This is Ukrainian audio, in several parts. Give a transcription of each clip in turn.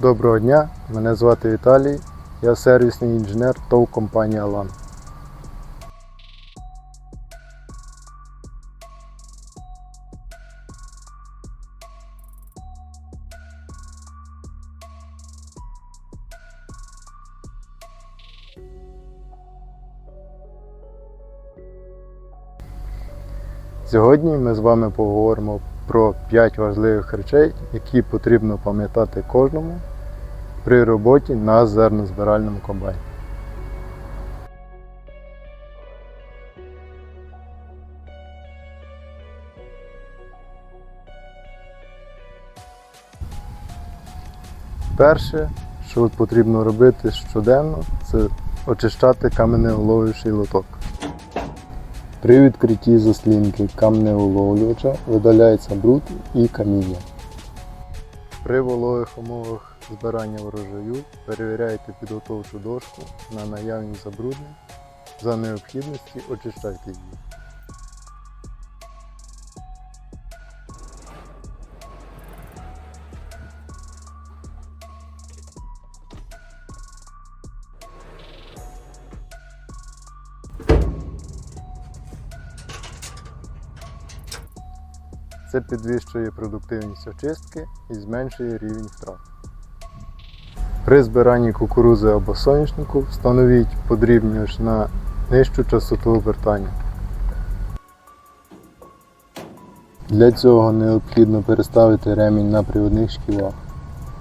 Доброго дня, мене звати Віталій, я сервісний інженер ТОВ компанії Алан. Сьогодні ми з вами поговоримо про 5 важливих речей, які потрібно пам'ятати кожному при роботі на зернозбиральному комбайні. Перше, що потрібно робити щоденно, це очищати каменеуловлюючий лоток. При відкритті заслінки камнеуловлювача видаляється бруд і каміння. При вологих умовах збирання врожаю перевіряйте підготовчу дошку на наявність забруднень. За необхідності очищайте її. Це підвищує продуктивність очистки і зменшує рівень втрат. При збиранні кукурузи або соняшнику встановіть подрібнювач на нижчу частоту обертання. Для цього необхідно переставити ремінь на приводних шківах.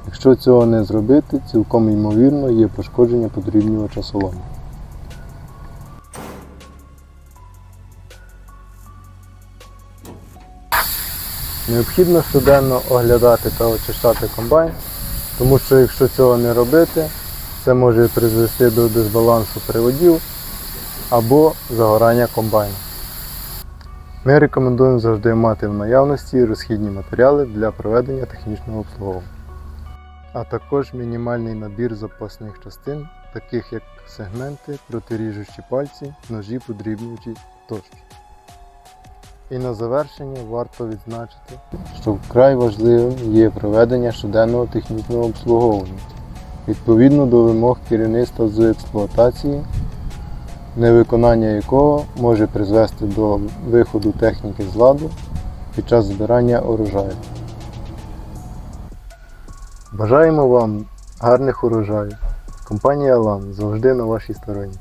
Якщо цього не зробити, цілком ймовірно є пошкодження подрібнювача соломи. Необхідно щоденно оглядати та очищати комбайн, тому що якщо цього не робити, це може призвести до дисбалансу приводів або загорання комбайну. Ми рекомендуємо завжди мати в наявності розхідні матеріали для проведення технічного обслуговування, а також мінімальний набір запасних частин, таких як сегменти, протиріжучі пальці, ножі подрібнювачі тощо. І на завершення варто відзначити, що вкрай важливим є проведення щоденного технічного обслуговування відповідно до вимог керівництва з експлуатації, невиконання якого може призвести до виходу техніки з ладу під час збирання урожаю. Бажаємо вам гарних урожаїв! Компанія Алам завжди на вашій стороні.